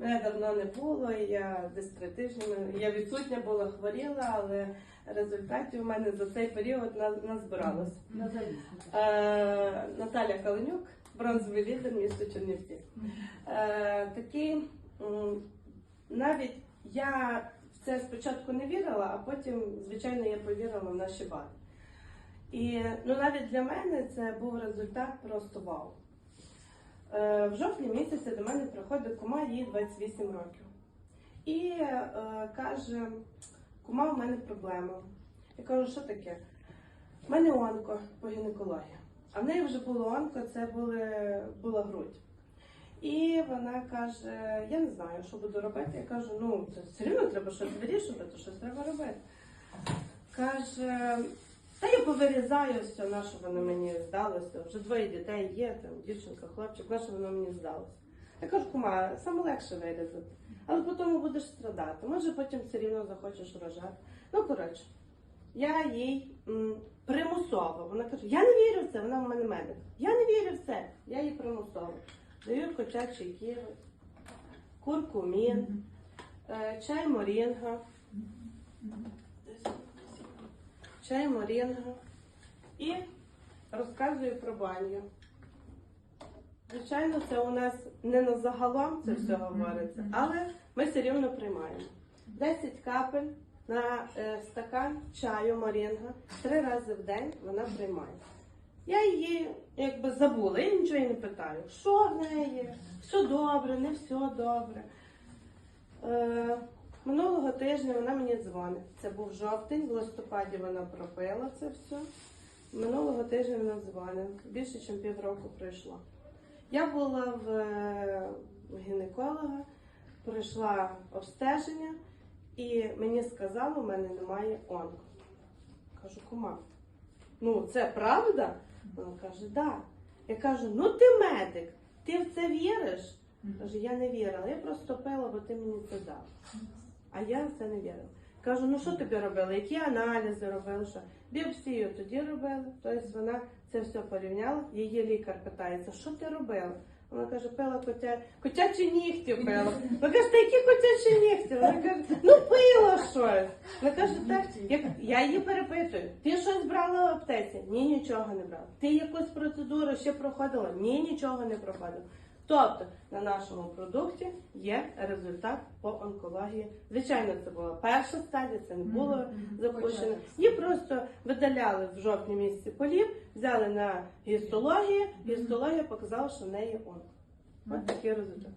Мене давно не було, я десь три тижні. Я відсутня була, хворіла, але результатів у мене за цей період на- назбиралось. Е, Наталя Каленюк, бронзовий лідер міста Чернівці. Е, такий, навіть я в це спочатку не вірила, а потім, звичайно, я повірила в наші бади. І ну, навіть для мене це був результат просто вау. Е, в жовтні місяці до мене приходить кума, їй 28 років. І е, каже: кума, у мене проблема. Я кажу, що таке? У мене онко по гінекології. А в неї вже було онко, це були, була грудь. І вона каже: Я не знаю, що буду робити. Я кажу, ну це все рівно треба щось вирішувати, щось треба робити. Каже, та я повирізаю все, на що воно мені здалося. Вже двоє дітей є, там дівчинка, хлопчик, на що воно мені здалося. Я кажу, кума, саме легше вирізати, але потім будеш страдати. Може потім все рівно захочеш рожати. Ну, коротше, я їй м, примусово. Вона каже, я не вірю в це, вона в мене медик. Я не вірю в це. Я їй примусово. Даю котячий ківи, куркумін, е, чай морінга. Чай морінга. І розказую про баню. Звичайно, це у нас не на загалом це все говориться, але ми все рівно приймаємо. 10 капель на е, стакан чаю морінга три рази в день вона приймає. Я її якби забула, я нічого її не питаю. Що в неї? Все добре, не все добре. Е, минулого тижня вона мені дзвонить. Це був жовтень, в листопаді вона пропила це все. Минулого тижня вона дзвонить. Більше, ніж півроку пройшло. Я була в, е, гінеколога, пройшла обстеження, і мені сказали, у мене немає онко. Кажу, кума, ну це правда? Вона каже, да. Я кажу, ну ти медик, ти в це віриш? Каже, я не вірила, я просто пила, бо ти мені це дав. А я в це не вірила. Кажу, ну що тобі робили? Які аналізи робили? Що? Біопсію тоді робили. Тобто вона це все порівняла. Її лікар питається, що ти робила? Вона каже, пила котя... котячі нігті пила. Вона каже, та які котячі нігті? Вона каже, ну пила щось. Вона каже, так, як... я її перепитую, ти щось брала в аптеці? Ні, нічого не брала. Ти якусь процедуру ще проходила? Ні, нічого не проходила. Тобто на нашому продукті є результат по онкології. Звичайно, це була перша стадія, це не було запущено. Її просто видаляли в жовтні місяці полів, взяли на гістологію, гістологія показала, що в неї онко. Ось такий результат.